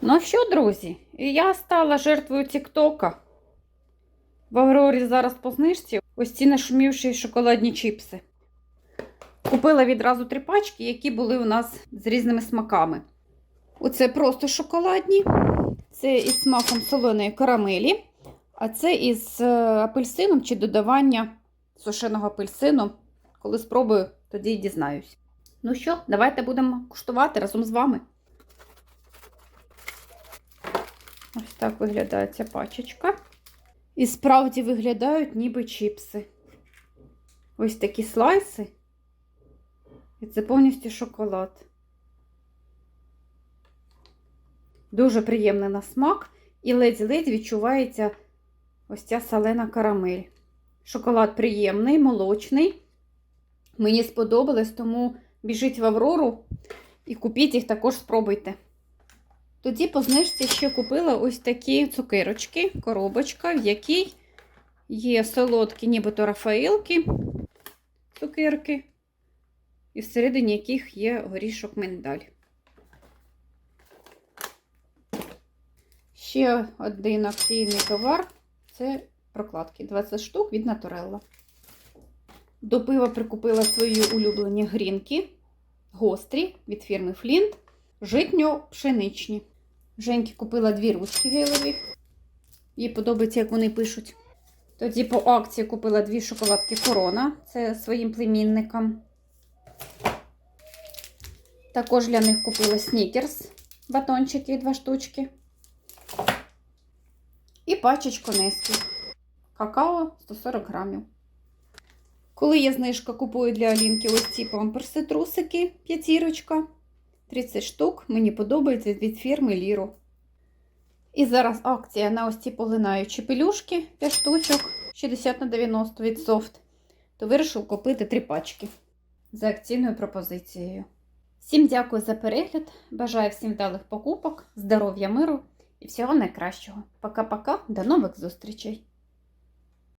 Ну що, друзі, я стала жертвою Тіктока. В Аврорі зараз по знижці ось ці нашумівші шоколадні чіпси. Купила відразу три пачки, які були у нас з різними смаками. Оце просто шоколадні, це із смаком солоної карамелі, а це із е, апельсином чи додавання сушеного апельсину. Коли спробую, тоді й дізнаюсь. Ну що, давайте будемо куштувати разом з вами. Ось так виглядає ця пачечка. І справді виглядають ніби чіпси. Ось такі слайси. І це повністю шоколад. Дуже приємний на смак. І ледь-ледь відчувається ось ця салена карамель. Шоколад приємний, молочний. Мені сподобалось, тому біжіть в Аврору і купіть їх також спробуйте. Тоді по знижці ще купила ось такі цукерочки, коробочка, в якій є солодкі, нібито рафаїлки, цукерки, і всередині яких є горішок миндаль. Ще один акційний товар це прокладки 20 штук від Naturella. До пива прикупила свої улюблені грінки, гострі від фірми Flint, житньо-пшеничні. Женьки купила дві ручки гелеві. Їй подобається, як вони пишуть. Тоді по акції купила дві шоколадки Корона. Це своїм племінникам. Також для них купила снікерс, батончики, два штучки. І пачечку Нескі. Какао 140 грамів. Коли є знижка, купую для Алінки ось ці памперси трусики, п'ятірочка. 30 штук. Мені подобається від фірми Ліро. І зараз акція на ось ці поглинаючі пелюшки 5 штучок, 60 на 90 від софт. То вирішив купити 3 пачки за акційною пропозицією. Всім дякую за перегляд. Бажаю всім вдалих покупок, здоров'я, миру і всього найкращого. Пока-пока, до нових зустрічей!